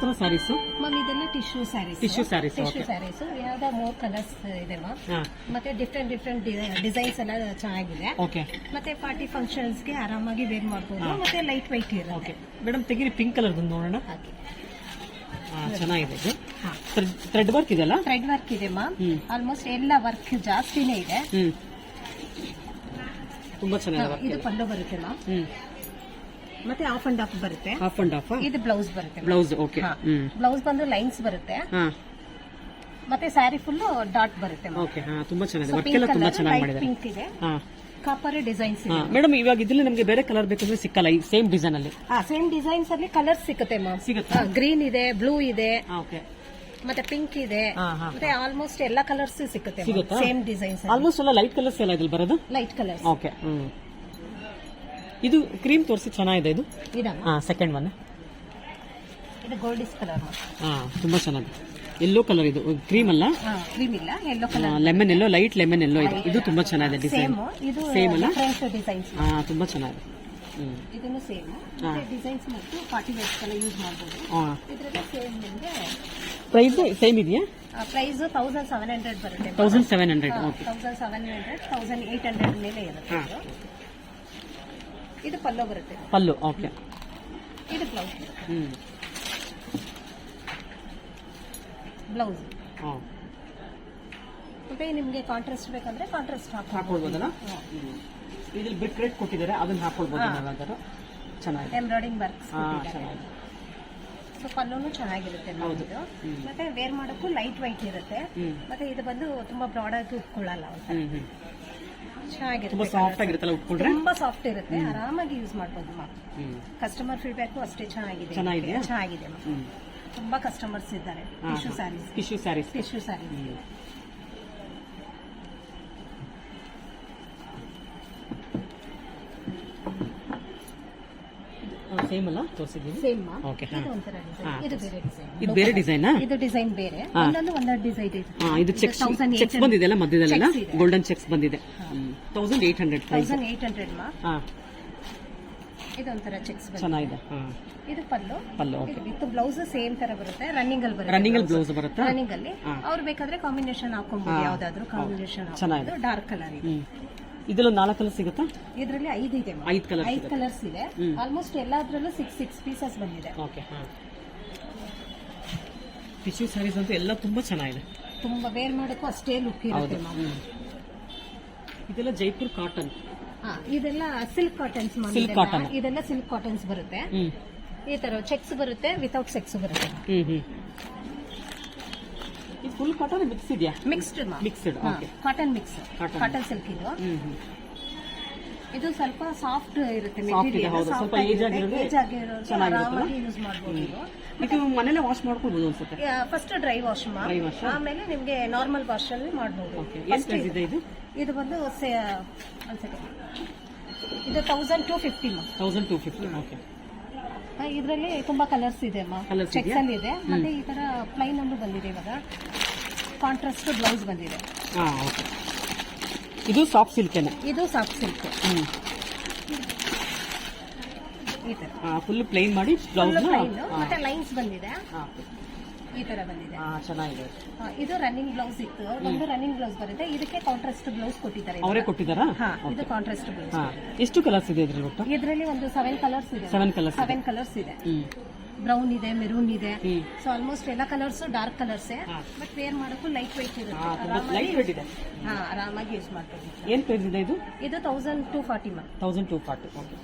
ಇದೆಲ್ಲ ಯಾವ ತರ ಸ್ಯಾರೀಸ್ ಮ್ಯಾಮ್ ಇದೆಲ್ಲ tissue sarees Tissue sarees, tissue okay. Sarees ಯಾವ್ದೋ ಮೂರ್ ಕಲರ್ಸ್ ಇದೆ ಮ್ಯಾಮ್ ಹಾ. ಮತ್ತೆ ಡಿಫ್ರೆಂಟ್ ಡಿಫ್ರೆಂಟ್ ಡಿಸೈನ್ಸ್ ಎಲ್ಲ ಚೆನ್ನಾಗಿದೆ. ಓಕೆ ಮತ್ತೆ ಪಾರ್ಟಿ ಫಂಕ್ಷನ್ಸ್ಗೆ ಆರಾಮಾಗಿ ವೇರ್ ಮಾಡ್ಬೋದು. ಮತ್ತೆ ಲೈಟ್ ವೈಟ್ ಓಕೆ ಇರುತ್ತೆ ಮೇಡಮ್ ತೆಗೀರಿ ಪಿಂಕ್ ಕಲರ್ ನೋಡೋಣ. ಹಾಗೆ ಹಾ, ಚೆನ್ನಾಗಿದೆ ಇದು. ಹಾ. ಥ್ರೆಡ್ ವರ್ಕ್ ಇದೆಲ್ಲ ಥ್ರೆಡ್ ವರ್ಕ್ ಇದೆ ಮ್ಯಾಮ್ ಹ್ಮ್. ಆಲ್ಮೋಸ್ಟ್ ಎಲ್ಲ ವರ್ಕ್ ಜಾಸ್ತಿನೇ ಇದೆ. ಹ್ಮ್. ತುಂಬಾ ಚೆನ್ನಾಗಿದೆ ಇದು ಪಲ್ಲು ಬರುತ್ತೆ ಮ್ಯಾಮ್ ಹ್ಮ್. ಮತ್ತೆ ಆಫ್ ಅಂಡ್ ಆಫ್ ಬರುತ್ತೆ. ಹಾಫ್ ಅಂಡ್ ಹಾಫ್ ಇದು ಬ್ಲೌಸ್ ಬರುತ್ತೆ ಬ್ಲೌಸ್ ಓಕೆ ಹ್ಮ್. ಬ್ಲೌಸ್ ಬಂದು ಲೈನ್ಸ್ ಬರುತ್ತೆ. ಹಾ. ಮತ್ತೆ ಸ್ಯಾರಿ ಫುಲ್ ಡಾಟ್ ಬರುತ್ತೆ ಓಕೆ ಹಾ ತುಂಬಾ ಚೆನ್ನಾಗಿದೆ. ವರ್ಕ್ ಎಲ್ಲ ತುಂಬಾ ಚೆನ್ನಾಗಿ ಮಾಡಿದ್ದಾರೆ. ಪಿಂಕ್ ಇದೆ. ಹಾ. ಕಾಪರ್ ಡಿಸೈನ್ಸ್ ಇದೆ. ಮೇಡಮ್ ಇವಾಗ ಇದ್ರಲ್ಲಿ ನಮಗೆ ಬೇರೆ ಕಲರ್ ಬೇಕಂದ್ರೆ ಸಿಕ್ಕಲ್ಲ ಈ ಸೇಮ್ ಡಿಸೈನ್ ಅಲ್ಲಿ? ಹಾ ಸೇಮ್ ಡಿಸೈನ್ಸ್ ಅಲ್ಲಿ ಕಲರ್ ಸಿಗುತ್ತೆ ಮ್ಯಾಮ್ ಸಿಗುತ್ತೆ? ಗ್ರೀನ್ ಇದೆ ಬ್ಲೂ ಇದೆ. ಓಕೆ ಮತ್ತೆ ಪಿಂಕ್ ಇದೆ. ಮತ್ತೆ ಆಲ್ಮೋಸ್ಟ್ ಎಲ್ಲ ಕಲರ್ಸ್ ಸಿಗುತ್ತೆ ಸಿಗುತ್ತಾ? ಸೇಮ್ ಡಿಸೈನ್ಸ್ ಆಲ್ಮೋಸ್ಟ್ ಎಲ್ಲ ಲೈಟ್ ಕಲರ್ಸ್ ಎಲ್ಲ ಇದ್ರಲ್ಲಿ ಬರೋದು? Light colours okay hmm. ಇದು ಕ್ರೀಮ್ ತೋರಿಸಿ ಚೆನ್ನಾಗಿದೆ ಇದು? ಹಾ ಸೆಕೆಂಡ್ ಒನ್ ಇದು ಗೋಲ್ಡಿಸ್ ಕಲರ್ ಹಾ ತುಂಬಾ ಚೆನ್ನಾಗಿದೆ. ಎಲ್ಲೋ ಕಲರ್ ಇದು. ಕ್ರೀಮ್ ಅಲ್ಲ? ಕ್ರೀಮ್ ಇಲ್ಲ yellow colour lemon yellow light lemon yellow ಇದೆ. ಇದು ತುಂಬಾ ಚೆನ್ನಾಗಿದೆ ಡಿಸೈನ್ ಸೇಮ್ ಇದು Same ಅಲ್ಲ? ಹಾ ತುಂಬಾ ಚೆನ್ನಾಗಿದೆ. ಹ್ಮ್. ಇದನ್ನು ಸೇಮ್ ಹಾ. ಡಿಸೈನ್ಸ್ ಮತ್ತು ಪಾರ್ಟಿ ವೇರ್ಸ್ ಎಲ್ಲ ಯೂಸ್ ಮಾಡಬಹುದು ಇದರಲ್ಲಿ ಸೇಮ್ ನಿಮಗೆ ಪ್ರೈಸ್ ಸೇಮ್ ಇದೆಯಾ? ಪ್ರೈಸ್ ತೌಸಂಡ್ ಸೆವೆನ್ ಹಂಡ್ರೆಡ್ ಬರುತ್ತೆ. Thousand seven hundred thousand seven hundred thousand eight hundred ಮೇಲೆ ಇರುತ್ತೆ. ಇದು. ಪಲ್ಲು ಬರುತ್ತೆ. ಪಲ್ಲು ಓಕೆ ಇದು ಬ್ಲೌಸ್ ಹ್ಮ್. ಬ್ಲೌಸ್ ಹಾ ಮತ್ತೆ ನಿಮಗೆ ಕಾಂಟ್ರಾಸ್ಟ್ ಬೇಕಂದ್ರೆ ಕಾಂಟ್ರಾಸ್ಟ್ ಹಾಕೊಳ್ಬೋದಲ್ಲ ಇದ್ರಲ್ಲಿ ಬಿಟ್ ರೇಟ್ ಕೊಟ್ಟಿದ್ದಾರೆ ಅದನ್ನ ಹಾಕೊಳ್ಬೋದು ಚೆನ್ನಾಗಿದೆ. ಎಂಬ್ರಾಯ್ಡಿಂಗ್ ವರ್ಕ್ಸ್ ಚೆನ್ನಾಗಿದೆ. ಸೊ ಪಲ್ಲೂನು ಚೆನ್ನಾಗಿರುತ್ತೆ ಹೌದು. ಮತ್ತೆ ವೇರ್ ಮಾಡೋಕ್ಕೂ ಲೈಟ್ ವೈಟ್ ಇರುತ್ತೆ ಮತ್ತೆ ಇದು ಬಂದು ತುಂಬಾ ಬ್ರಾಡ್ ಆಗಿ ಉಟ್ಕೊಳ್ಳಲ್ಲ ಅಂತ ಹ್ಮ್ ಹ್ಮ್. ಚೆನ್ನಾಗಿರುತ್ತೆ ಸಾಫ್ಟ್ ಆಗಿರುತ್ತಲ್ಲ ಉಟ್ಕೊಂಡ್ರೆ? ತುಂಬಾ ಸಾಫ್ಟ್ ಇರುತ್ತೆ. ಆರಾಮಾಗಿ ಯೂಸ್ ಮಾಡ್ಬೋದು ಮಾ ಕಸ್ಟಮರ್ ಫೀಡ್ಬ್ಯಾಕ್ ಅಷ್ಟೇ ಚೆನ್ನಾಗಿದೆ. ಚೆನ್ನಾಗಿದೆ ಚೆನ್ನಾಗಿದೆ ತುಂಬಾ ಕಸ್ಟಮರ್ಸ್ ಇದ್ದಾರೆ. Tissue sarees tissue sarees tissue sarees hmm same ಅಲ್ಲ? ತೋರಿಸಿದ್ದೀನಿ ಸೇಮ್ Okay, ಹಾ. ಇದು ಒಂಥರ ಡಿಸೈನ್ ಇದು ಬೇರೆ ಡಿಸೈನ್ ಇದು ಬೇರೆ ಡಿಸೈನಾ ಇದು ಡಿಸೈನ್ ಬೇರೆ. ಹಾ. ಒಂದೊಂದು ಒಂದೊಂದು ಡಿಸೈನ್ ಇದೆ. ಹಾ ಇದು ಚೆಕ್ ಚೆಕ್ ಬಂದಿದೆ ಅಲ್ಲ ಮಧ್ಯದಲ್ಲೆಲ್ಲ Checks ಇದೆ. ಗೋಲ್ಡನ್ ಚೆಕ್ಸ್ ಬಂದಿದೆ. Thousand eight hundred price thousand eight hundred ಮಾ? ಹಾ. ಇದು ಒಂಥರ ಚೆಕ್ಸ್ ಬಂದಿದೆ. ಚೆನ್ನಾಗಿದೆ. ಹಾ. ಇದು ಪಲ್ಲು. ಪಲ್ಲು ಓಕೆ ಇದು ವಿತ್ ಬ್ಲೌಸ್ ಸೇಮ್ ತರ ಬರುತ್ತೆ. ರನ್ನಿಂಗ್ ಅಲ್ಲಿ ಬರುತ್ತೆ ರನ್ನಿಂಗ್ ಅಲ್ಲಿ ಬ್ಲೌಸ್ ಬರುತ್ತಾ? ರನ್ನಿಂಗ್ ಅಲ್ಲಿ. ಹಾ. ಅವ್ರು ಬೇಕಾದ್ರೆ ಕಾಂಬಿನೇಷನ್ ಹಾಕೊಬಹುದು ಹಾ. ಯಾವ್ದಾದ್ರು ಕಾಂಬಿನೇಷನ್ ಚೆನ್ನಾಗಿದೆ. ಡಾರ್ಕ್ ಕಲರ್ ಇದೆ. ಹ್ಮ್. ಇದೆಲ್ಲ ನಾಲ್ಕು ಕಲರ್ ಸಿಗುತ್ತಾ? ಇದರಲ್ಲಿ ಐದು ಇದೆ. ಐದು ಕಲರ್ ಐದು ಕಲರ್ಸ್ ಇದೆ. ಆಲ್ಮೋಸ್ಟ್ ಎಲ್ಲಾದ್ರಲ್ಲೂ ಸಿಕ್ಸ್ ಸಿಕ್ಸ್ ಪೀಸಸ್ ಬಂದಿದೆ. ಓಕೆ ಹಾ. ಟಿಶ್ಯೂ ಸ್ಯಾರೀಸ್ ಅಂತ ಎಲ್ಲ ತುಂಬಾ ಚೆನ್ನಾಗಿದೆ. ತುಂಬಾ ವೇರ್ ಮಾಡೋಕ್ಕೂ ಅಷ್ಟೇ ಲುಕ್ ಇರುತ್ತೆ ಮ್ಯಾಮ್. ಇದೆಲ್ಲ ಜೈಪುರ್ ಕಾಟನ್ ಹಾ, ಇದೆಲ್ಲ ಸಿಲ್ಕ್ ಕಾಟನ್ಸ್ ಸಿಲ್ಕ್ ಕಾಟನ್ ಇದೆಲ್ಲ ಸಿಲ್ಕ್ ಕಾಟನ್ಸ್ ಬರುತ್ತೆ. ಈ ತರ ಚೆಕ್ಸ್ ಬರುತ್ತೆ ವಿತೌಟ್ ಸೆಕ್ಸ್ ಬರುತ್ತೆ. Hmm hmm. ಇದು ಫುಲ್ ಕಾಟನ್ ಮಿಕ್ಸ್ ಇದೆಯಾ? Mixed mixed okay cotton mix cotton silk ಇದು. ಇದು ಸ್ವಲ್ಪ ಸಾಫ್ಟ್ ಇರುತ್ತೆ ಹೌದು. ಸ್ವಲ್ಪ ಏಜ್ ಆಗಿರೋದು? ಆರಾಮಾಗಿ ಯೂಸ್ ಮಾಡಬಹುದು ಇದು. ಮನೇಲೆ ವಾಶ್ ಮಾಡ್ಕೊಳ್ಬೋದು ಅನ್ಸುತ್ತೆ? ಫಸ್ಟ್ ಡ್ರೈ ವಾಶ್ Dry ಆಮೇಲೆ ನಿಮಗೆ ನಾರ್ಮಲ್ ವಾಶ್ ಅಲ್ಲಿ ಮಾಡಬಹುದು ಎಷ್ಟು ಇದೆ. ಇದು ಇದು? ಬಂದು. ಇದು thousand two fifty thousand two fifty okay ಇದರಲ್ಲಿ ತುಂಬಾ ಕಲರ್ಸ್ ಇದೆ ಅಮ್ಮ. Colours checks? ಅಲ್ಲಿ ಇದೆ. ಮತ್ತೆ ಈ ತರ ಪ್ಲೈನ್ ಒಂದು ಬಂದಿದೆ ಇವಾಗ. ಕಾಂಟ್ರಾಸ್ಟ್ ಬ್ಲೌಸ್ ಬಂದಿದೆ. ಹಾ ಓಕೆ ಇದು ಸಾಫ್ಟ್ ಸಿಲ್ಕೇನೆ ಇದು ಸಾಫ್ಟ್ ಸಿಲ್ಕ್ ಈ ತರ. ಫುಲ್ ಪ್ಲೈನ್ ಮಾಡಿ ಬ್ಲೌಸ್ ಪ್ಲೈನ್ ಮತ್ತೆ ಲೈನ್ಸ್ ಬಂದಿದೆ. ಹಾ. ಈ ತರ ಬಂದಿದೆ. ಚೆನ್ನಾಗಿದೆ. ಇದು ರನ್ನಿಂಗ್ ಬ್ಲೌಸ್ ಇತ್ತು. ಒಂದು ರನ್ನಿಂಗ್ ಬ್ಲೌಸ್ ಬರುತ್ತೆ. ಇದಕ್ಕೆ ಕಾಂಟ್ರಾಸ್ಟ್ ಬ್ಲೌಸ್ ಕೊಟ್ಟಿದ್ದಾರೆ ಅವರೇ ಕೊಟ್ಟಿದ್ದಾರಾ? ಹಾ ಇದು ಕಾಂಟ್ರಾಸ್ಟ್ ಬ್ಲೌಸ್ ಎಷ್ಟು ಕಲರ್ಸ್ ಇದೆ ಇದ್ರಲ್ಲಿ ಒಟ್ಟು? ಇದರಲ್ಲಿ ಒಂದು ಸೆವೆನ್ ಕಲರ್ಸ್ ಇದೆ. ಸೆವೆನ್ ಕಲರ್ಸ್ ಸೆವೆನ್ ಕಲರ್ಸ್ ಇದೆ. ಬ್ರೌನ್ ಇದೆ ಮೆರೂನ್ ಇದೆ. ಸೊ ಆಲ್ಮೋಸ್ಟ್ ಎಲ್ಲ colours dark colours. But wear ಮಾಡೋಕ್ಕೂ ಲೈಟ್ ವೈಟ್ ಇರುತ್ತೆ ಲೈಟ್ ವೇಟ್ ಇದೆ. ಹಾ ಆರಾಮಾಗಿ ಯೂಸ್ ಮಾಡ್ತೀವಿ ಏನ್ ಪ್ರೈಸ್ ಇದೆ ಇದು? ಇದು thousand two forty ma'am thousand two forty okay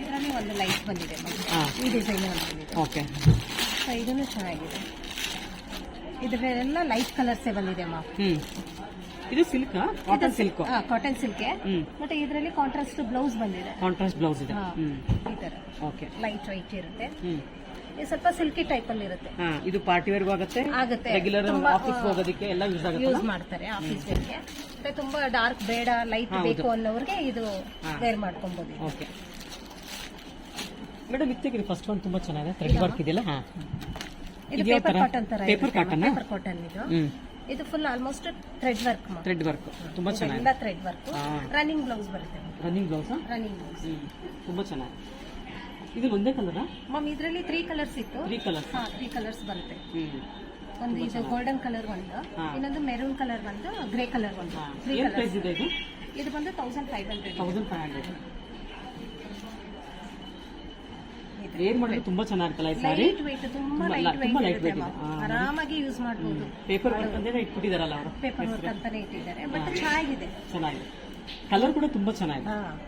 ಇದರಲ್ಲಿ ಒಂದು ಲೈಟ್ ಬಂದಿದೆ. ಈ ಡಿಸೈನ್ ಒಂದು ಬಂದಿದೆ. ಓಕೆ. ಸೊ ಇದನ್ನು ಚೆನ್ನಾಗಿದೆ. ಇದರಲ್ಲೆಲ್ಲ ಲೈಟ್ ಕಲರ್ಸ್ ಬಂದಿದೆ ಅಮ್ಮ ಇದು silk? Cotton silk. Cotton silk. ಮತ್ತೆ ಇದರಲ್ಲಿ ಕಾಂಟ್ರಾಸ್ಟ್ ಬ್ಲೌಸ್ ಬಂದಿದೆ. ಕಾಂಟ್ರಾಸ್ಟ್ ಬ್ಲೌಸ್ ಇದೆ. ಈ ತರ. ಓಕೆ. ಲೈಟ್ ವೈಟ್ ಇರುತ್ತೆ. ಇದು ಸ್ವಲ್ಪ ಸಿಲ್ಕಿ ಟೈಪ್ ಅಲ್ಲಿ ಇರುತ್ತೆ. ಇದು ಪಾರ್ಟಿ ವೇರ್ಗೂ ಆಗುತ್ತೆ. ಆಗುತ್ತೆ. ರೆಗ್ಯುಲರ್ ಆಫೀಸ್ ಹೋಗೋದಕ್ಕೆ ಎಲ್ಲ ಯೂಸ್ ಆಗುತ್ತೆ ಯೂಸ್ ಮಾಡ್ತಾರೆ ಆಫೀಸ್ ವೇರ್ಗೆ ಮತ್ತೆ ತುಂಬಾ ಡಾರ್ಕ್ ಬೇಡ ಲೈಟ್ ಬೇಕು ಅನ್ನೋರಿಗೆ ಇದು. ವೇರ್ ಮಾಡ್ಕೊಬಹುದು ಓಕೆ. ಮೇಡಮ್ ಇತ್ತಿಗೆ ಫಸ್ಟ್ ಒನ್ ತುಂಬಾ ಚೆನ್ನಾಗಿದೆ. ಥ್ರೆಡ್ ವರ್ಕ್ ಇದೆಯಲ್ಲ? ಹಾ. ಇದು ಪೇಪರ್ ತರ? ಕಾಟನ್ ತರ Paper cotton ಆ? ಪೇಪರ್ ಕಾಟನ್ ಇದು. ಹ್ಮ್. ಇದು full almost thread work thread work ತುಂಬಾ ಚೆನ್ನಾಗಿದೆ. ಎಲ್ಲ ಥ್ರೆಡ್ ವರ್ಕ್ ಹಾ. ರನ್ನಿಂಗ್ ಬ್ಲೌಸ್ ಬರುತ್ತೆ ರನ್ನಿಂಗ್ ಬ್ಲೌಸ್ ರನ್ನಿಂಗ್ ಬ್ಲೌಸ್ ತುಂಬಾ ಚೆನ್ನಾಗಿದೆ. ಇದು ಒಂದೇ ಕಲರಾ ಮ್ಯಾಮ್ ಇದರಲ್ಲಿ ತ್ರೀ ಕಲರ್ಸ್ ಇತ್ತು. ತ್ರೀ ಕಲರ್ಸ್ ಹಾ ತ್ರೀ ಕಲರ್ಸ್ ಬರುತ್ತೆ. ಹ್ಮ್. ಒಂದು ಇದು ಗೋಲ್ಡನ್ ಕಲರ್ ಒಂದು ಹಾ. ಇನ್ನೊಂದು ಮೆರೂನ್ ಕಲರ್ ಒಂದು ಗ್ರೇ ಕಲರ್ ಒಂದು. ಹಾ. ತ್ರೀ ಏನ್ ಪ್ರೈಸ್ ಇದೆ ಇದು? ಇದು ಬಂದು thousand five hundred thousand five hundred wear ಮಾಡಿದ್ರೆ ತುಂಬಾ ಚೆನ್ನಾಗಿರ್ತಲ್ಲ ಈ ಸಾರಿ? ಲೈಟ್ ವೆಯ್ಟ್ ತುಂಬಾ ತುಂಬಾ- ಲೈಟ್ ತುಂಬಾ light weight ಇದೆ. ಹಾ. ಆರಾಮಾಗಿ ಯೂಸ್ ಮಾಡ್ಬೋದು. ಪೇಪರ್ ವರ್ಕ್ ಅಂತಾನೆ ಇಟ್ಬಿಟ್ಟಿದಾರಲ್ಲ ಅವರು. ಪೇಪರ್ ವರ್ಕ್ ಅಂತಾನೆ ಇಟ್ಟಿದ್ದಾರೆ. ಬಟ್ ಚೆನ್ನಾಗಿದೆ. ಚೆನ್ನಾಗಿದೆ. ಕಲರ್ ಕೂಡ ತುಂಬಾ ಚೆನ್ನಾಗಿದೆ. ಹಾ.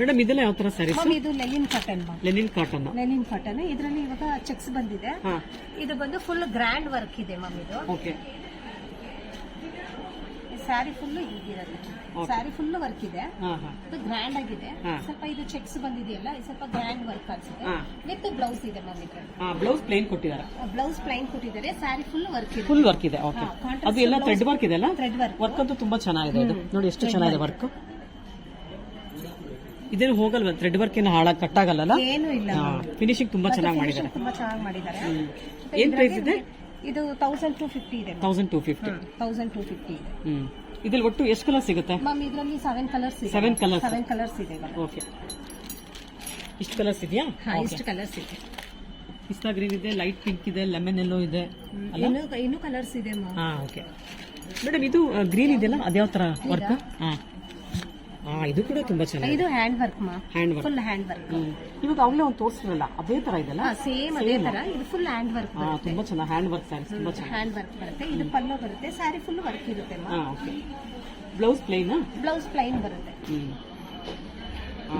ಮೇಡಮ್ ಇದೆಲ್ಲ ಯಾವ ತರ ಸ್ಯಾರೀಸ್ ಮ್ಯಾಮ್ ಇದು linen cotton ma'am linen cotton linen cotton ಇದರಲ್ಲಿ ಇವಾಗ ಚೆಕ್ಸ್ ಬಂದಿದೆ. ಹಾ. ಇದು ಬಂದು ಫುಲ್ ಗ್ರ್ಯಾಂಡ್ ವರ್ಕ್ ಇದೆ ಮ್ಯಾಮ್ ಇದು. ಓಕೆ ಸ್ಯಾರಿ ಫುಲ್ ಹೀಗಿರುತ್ತೆ. ಸ್ಯಾರಿ ಫುಲ್ ವರ್ಕ್ ಇದೆ. ಗ್ರ್ಯಾಂಡ್ ಆಗಿದೆ. ಸ್ವಲ್ಪ ಇದು ಚೆಕ್ಸ್ ಬಂದಿದೆಯಲ್ಲ ಸ್ವಲ್ಪ ಗ್ರ್ಯಾಂಡ್ ವರ್ಕ್ ಅನ್ಸುತ್ತೆ. ವಿತ್ ಬ್ಲೌಸ್ ಇದೆ ಬ್ಲೌಸ್ ಪ್ಲೇನ್ ಕೊಟ್ಟಿದ್ದಾರೆ ಬ್ಲೌಸ್ ಪ್ಲೈನ್ ಕೊಟ್ಟಿದ್ದಾರೆ. ಸ್ಯಾರಿ ಫುಲ್ ವರ್ಕ್ ಇದೆ. ಫುಲ್ ವರ್ಕ್ ಇದೆ ಓಕೆ ಅದು ಎಲ್ಲ ಥ್ರೆಡ್ ವರ್ಕ್ ಇದೆ ಅಲ್ಲ ಥ್ರೆಡ್ ವರ್ಕ್ ವರ್ಕ್ ಅಂತೂ ತುಂಬಾ ಚೆನ್ನಾಗಿದೆ ಇದು ನೋಡಿ ಎಷ್ಟು ಚೆನ್ನಾಗಿದೆ ವರ್ಕ್ ಇದೇನು ಹೋಗಲ್ವಾ? ಥ್ರೆಡ್ ವರ್ಕ್ ಏನು ಹಾಳಾಗಿ ಕಟ್ಟಾಗಲ್ಲ ಏನು ಇಲ್ಲ ಫಿನಿಶಿಂಗ್ ತುಂಬಾ ಚೆನ್ನಾಗಿ ಮಾಡಿದ್ದಾರೆ. ತುಂಬಾ ಚೆನ್ನಾಗಿ ಮಾಡಿದ್ದಾರೆ. ಏನ್ ಪ್ರೈಸ್ ಇದೆ? ಇದು ತೌಸಂಡ್ ಟು ಫಿಫ್ಟಿ ಇದೆ thousand two fifty thousand two fifty ಇದೆ. ಹ್ಮ್. ಇದ್ರಲ್ಲಿ ಒಟ್ಟು ಎಷ್ಟು ಕಲರ್ ಸಿಗುತ್ತೆ? ಮ್ಯಾಮ್ ಇದರಲ್ಲಿ ಸೆವೆನ್ ಕಲರ್ಸ್ ಇದೆ. Seven colours. ಸೆವೆನ್ ಕಲರ್ಸ್ ಇದೆ ಇವಾಗ ಓಕೆ ಇಷ್ಟು ಕಲರ್ಸ್ ಇದೆಯಾ? ಹಾ ಇಷ್ಟು ಕಲರ್ಸ್ ಇದೆ. ಪಿಸ್ತಾ ಗ್ರೀನ್ ಇದೆ ಲೈಟ್ ಪಿಂಕ್ ಇದೆ ಲೆಮನ್ ಎಲ್ಲೋ ಇದೆ. ಇನ್ನೂ ಕಲರ್ಸ್ ಇದೆ ಮ್ಯಾಮ್ ಹಾ ಓಕೆ ಮೇಡಮ್ ಇದು ಗ್ರೀನ್ ಇದೆಯಲ್ಲ? ಅದ್ಯಾವ ತರ ವರ್ಕ್ ಹಾ. ಹಾ ಇದು ಕೂಡ ತುಂಬಾ ಚೆನ್ನಾಗಿದೆ. ಇದು ಹ್ಯಾಂಡ್ ವರ್ಕ್ ಮಾ? Hand work full hand work ಇವಾಗ ಅವಳೇ ಒಂದು ತೋರಿಸಿದ್ರಲ್ಲ ಅದೇ ತರ ಇದೆಲ್ಲ ಸೇಮ್ ಅದೇ ತರ. ಇದು ಫುಲ್ ಹ್ಯಾಂಡ್ ವರ್ಕ್ ಹಾ ತುಂಬಾ ಚೆನ್ನಾಗಿ ಹ್ಯಾಂಡ್ ವರ್ಕ್ ಸ್ಯಾರಿ ತುಂಬಾ ಚೆನ್ನಾಗಿ. ಹ್ಯಾಂಡ್ ವರ್ಕ್ ಬರುತ್ತೆ. ಇದು ಪಲ್ಲೋ ಬರುತ್ತೆ. ಸ್ಯಾರಿ ಫುಲ್ ವರ್ಕ್ ಇರುತ್ತೆ ಹಾ ಓಕೆ. ಬ್ಲೌಸ್ ಪ್ಲೇನಾ ಬ್ಲೌಸ್ ಪ್ಲೈನ್ ಬರುತ್ತೆ. ಹ್ಮ್.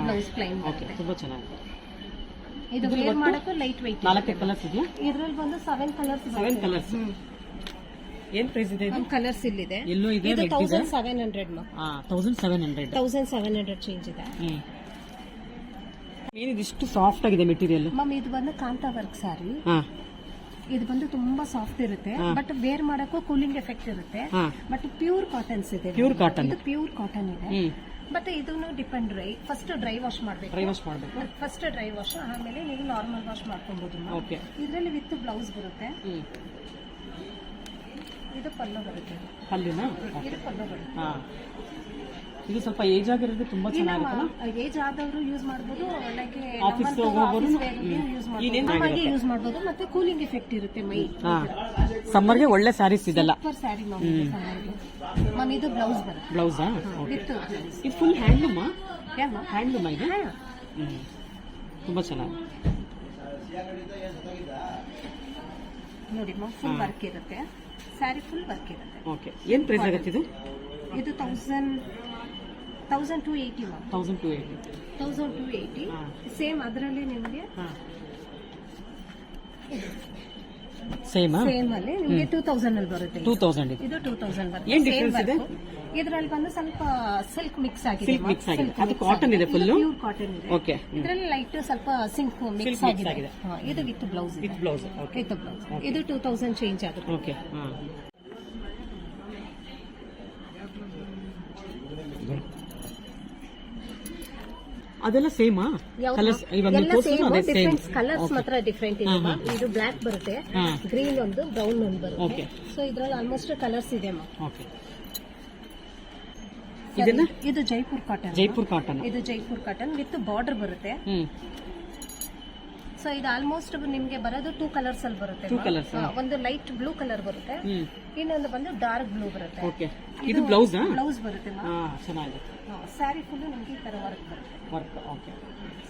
ಬ್ಲೌಸ್ ಪ್ಲೈನ್ ಓಕೆ ತುಂಬಾ ಚೆನ್ನಾಗಿದೆ ಇದು ವೇರ್ ಮಾಡೋಕ್ಕೂ ಲೈಟ್ ವೈಟ್ ನಾಲ್ಕು ಕಲರ್ಸ್ ಇದೆಯಾ? ಇದ್ರಲ್ಲಿ ಬಂದು ಸೆವೆನ್ ಕಲರ್ಸ್ ಸೆವೆನ್ ಕಲರ್ಸ್ ಏನ್ ಪ್ರೈಸ್ ಇದೆ ಕಲರ್ಸ್ ಇಲ್ಲಿದೆ. ಎಲ್ಲೋ ಇದೆ ಇದು ತೌಸಂಡ್ ಸೆವೆನ್ ಹಂಡ್ರೆಡ್ ಮಾ. ಹಾ thousand seven hundred thousand seven hundred change ಇದೆ. ಮೇನ್ ಇದು ಇಷ್ಟು ಸಾಫ್ಟ್ ಆಗಿದೆ ಮೆಟೀರಿಯಲ್ ಮಮ್ ಇದು ಬಂದು ಕಾಂತಾ ವರ್ಕ್ ಸ್ಯಾರಿ ಹಾ. ಇದು ಬಂದು ತುಂಬಾ ಸಾಫ್ಟ್ ಇರುತ್ತೆ. ಬಟ್ ವೇರ್ ಮಾಡಕ್ಕೂ ಕೂಲಿಂಗ್ ಎಫೆಕ್ಟ್ ಇರುತ್ತೆ. ಹಾ. ಬಟ್ ಪ್ಯೂರ್ ಕಾಟನ್ಸ್ ಇದೆ. ಪ್ಯೂರ್ ಕಾಟನ್ ಇದು ಪ್ಯೂರ್ ಕಾಟನ್ ಇದೆ. ಹ್ಮ್. ಬಟ್ ಇದನ್ನು depend dry first dry wash ಮಾಡಬೇಕು. ಡ್ರೈ ವಾಶ್ ಮಾಡ್ಬೇಕು. ಫಸ್ಟ್ ಡ್ರೈ ವಾಶ್ ಆಮೇಲೆ ನೀವು ನಾರ್ಮಲ್ ವಾಶ್ ಮಾಡ್ಕೊಬಹುದು ಓಕೆ ಇದರಲ್ಲಿ ವಿತ್ ಬ್ಲೌಸ್ ಬರುತ್ತೆ. ಹ್ಮ್. ಇದು ಪಲ್ಲು ಬರುತ್ತೆ. ಪಲ್ಲುನಾ ಇದು ಪಲ್ಲು ಬರುತ್ತೆ. ಹಾ. ಇದು ಸ್ವಲ್ಪ ಏಜ್ ಆಗಿರೋದು ತುಂಬಾ ಚೆನ್ನಾಗಿರುತ್ತಲ್ಲ? ಏಜ್ ಆದವರು ಯೂಸ್ ಮಾಡಬಹುದು ಲೈಕ್ Office ಹೋಗೋರು, ಯೂಸ್ ಮಾಡಬಹುದು ಮತ್ತೆ ಕೂಲಿಂಗ್ ಎಫೆಕ್ಟ್ ಇರುತ್ತೆ ಮೈ. ಸಮ್ಮರ್ಗೆ ಒಳ್ಳೆ ಸ್ಯಾರೀಸ್ ಇದೆಲ್ಲ. ಸೂಪರ್ ಸ್ಯಾರಿ ಮ್ಯಾಮ್ ಇದು ಬ್ಲೌಸ್ ಬರುತ್ತೆ. ಬ್ಲೌಸಾ ಇದು ಫುಲ್ ಹ್ಯಾಂಡ್ಲೂಮ್ ಹ್ಯಾಂಡ್ಲೂಮ್ ಇದು? ತುಂಬಾ ಚೆನ್ನಾಗಿ. ನೋಡಿ ಮ್ಯಾಮ್ ಫುಲ್ ವರ್ಕ್ ಇರುತ್ತೆ. ಸ್ಯಾರಿ ಫುಲ್ ವರ್ಕ್ ಇರುತ್ತೆ. ಓಕೆ ಏನು ಪ್ರೈಸ್ ಆಗುತ್ತೆ ಇದು? ಇದು thousand thousand two eighty ma'am thousand two eighty thousand two eighty same ಅದರಲ್ಲಿ ನಿಮಗೆ ಸೇಮ್ ಸೇಮಾ ಅಲ್ಲಿ ನಿಮಗೆ ಟೂ ತೌಸಂಡ್ ಅಲ್ಲಿ ಬರುತ್ತೆ ಟೂ ತೌಸಂಡ್ ಇದೆ ಇದು. ಟೂ ತೌಸಂಡ್ ಬರುತ್ತೆ. ಏನ್ ಡಿಫ್ರೆನ್ಸ್ ಇದೆ? ಇದರಲ್ಲಿ ಬಂದು ಸ್ವಲ್ಪ ಸಿಲ್ಕ್ ಮಿಕ್ಸ್ ಆಗಿದೆ ಸಿಲ್ಕ್ ಮಿಕ್ಸ್ ಆಗಿದೆ. ಅದು ಕಾಟನ್ ಇದೆ ಫುಲ್ ಪ್ಯೂರ್ ಕಾಟನ್ ಇದೆ. ಓಕೆ ಇದರಲ್ಲಿ ಲೈಟ್ ಸ್ವಲ್ಪ ಸಿಲ್ಕ್ ಮಿಕ್ಸ್ ಆಗಿದೆ. ಹಾ, ಇದು with blouse with blouse okay with blouse ಇದು ಟೂ ತೌಸಂಡ್ ಚೇಂಜ್ ಆಗುತ್ತೆ. ಓಕೆ ಹಾ. ಅದೆಲ್ಲ ಸೇಮಾ ಕಲರ್ಸ್ ಇವಾಗ ಅದೇ ಸೇಮ್ ಡಿಫ್ರೆಂಟ್ ಕಲರ್ಸ್ ಮಾತ್ರ ಡಿಫ್ರೆಂಟ್ ಇದೆ. ಇದು ಬ್ಲಾಕ್ ಬರುತ್ತೆ ಹಾ. ಗ್ರೀನ್ ಒಂದು ಬ್ರೌನ್ ಒಂದು ಬರುತ್ತೆ. ಓಕೆ ಸೊ ಇದ್ರಲ್ಲಿ ಆಲ್ಮೋಸ್ಟ್ ಕಲರ್ಸ್ ಇದೆ ಮಾ ಓಕೆ ಇದು ಜೈಪುರ್ ಕಾಟನ್ ಜೈಪುರ್ ಕಾಟನ್ ಇದು ಜೈಪುರ್ ಕಾಟನ್ ವಿತ್ ಬಾರ್ಡರ್ ಬರುತ್ತೆ. ಸೊ ಇದು ಆಲ್ಮೋಸ್ಟ್ ನಿಮ್ಗೆ ಬರೋದು ಟೂ ಕಲರ್ಸ್ ಅಲ್ಲಿ ಬರುತ್ತೆ. ಒಂದು ಲೈಟ್ ಬ್ಲೂ ಕಲರ್ ಬರುತ್ತೆ. ಇನ್ನೊಂದು ಬಂದು ಡಾರ್ಕ್ ಬ್ಲೂ ಬರುತ್ತೆ. ಇದು ಬ್ಲೌಸ್ ಬ್ಲೌಸ್ ಬರುತ್ತೆ ಚೆನ್ನಾಗಿದೆ. ಸ್ಯಾರಿ ಫುಲ್ ನಿಮ್ಗೆ ಈ ತರ ವರ್ಕ್ ಬರುತ್ತೆ. ವರ್ಕ್ ಓಕೆ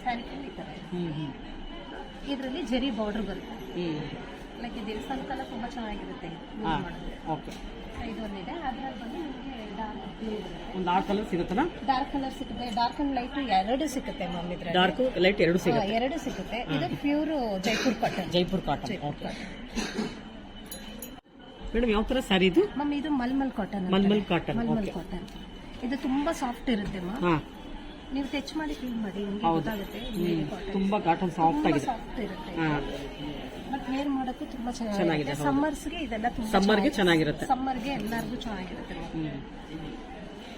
ಸ್ಯಾರಿ ಫುಲ್ ಈ ತರ. ಇದರಲ್ಲಿ ಜೆರಿ ಬಾರ್ಡರ್ ಬರುತ್ತೆ. ಲೈಕ್ ದೇವಸ್ಥಾನಕ್ಕೆಲ್ಲ ತುಂಬಾ ಚೆನ್ನಾಗಿರುತ್ತೆ. ಓಕೆ ಇದೊಂದಿದೆ ಅದ್ರಲ್ಲಿ ಬಂದು ನಿಮಗೆ ಡಾರ್ಕ್ ಬ್ಲೂ ಬರುತ್ತೆ ಒಂದು ಡಾರ್ಕ್ ಕಲರ್ ಸಿಗುತ್ತಲ್ಲ? ಡಾರ್ಕ್ ಕಲರ್ ಸಿಗುತ್ತೆ. ಡಾರ್ಕ್ ಅಂಡ್ ಲೈಟ್ ಎರಡು ಸಿಗುತ್ತೆ ಮ್ಯಾಮ್ ಇದ್ರಲ್ಲಿ. ಡಾರ್ಕ್ ಲೈಟ್ ಎರಡು ಸಿಗುತ್ತೆ. ಎರಡು ಸಿಗುತ್ತೆ. ಇದು pure Jaipur cotton Jaipur cotton okay madam ಯಾವ ತರ ಸ್ಯಾರಿ ಇದು? ಮ್ಯಾಮ್ ಇದು ಮಲ್ಮಲ್ ಕಾಟನ್ ಮಲ್ಮಲ್ ಕಾಟನ್ ಮಲ್ಮಲ್ ಕಾಟನ್ ಇದು ತುಂಬಾ ಸಾಫ್ಟ್ ಇರುತ್ತೆ ಮ್ಯಾಮ್ ಹಾ. ನೀವು ಟಚ್ ಮಾಡಿ ಫೀಲ್ ಮಾಡಿ ನಿಮಗೆ ಗೊತ್ತಾಗುತ್ತೆ. ತುಂಬಾ ಕಾಟನ್ ಸಾಫ್ಟ್ ಆಗಿದೆ. ಸಾಫ್ಟ್ ಇರುತ್ತೆ. ಹಾ. ಬಟ್ ವೇರ್ ಮಾಡೋಕ್ಕೂ ತುಂಬಾ ಚೆನ್ನಾಗಿದೆ. ಸಮ್ಮರ್ಸ್ಗೆ ಇದೆಲ್ಲ ತುಂಬಾ ಸಮ್ಮರ್ಗೆ ಚೆನ್ನಾಗಿರುತ್ತೆ. ಸಮ್ಮರ್ಗೆ ಎಲ್ಲರಿಗೂ ಚೆನ್ನಾಗಿರುತ್ತೆ.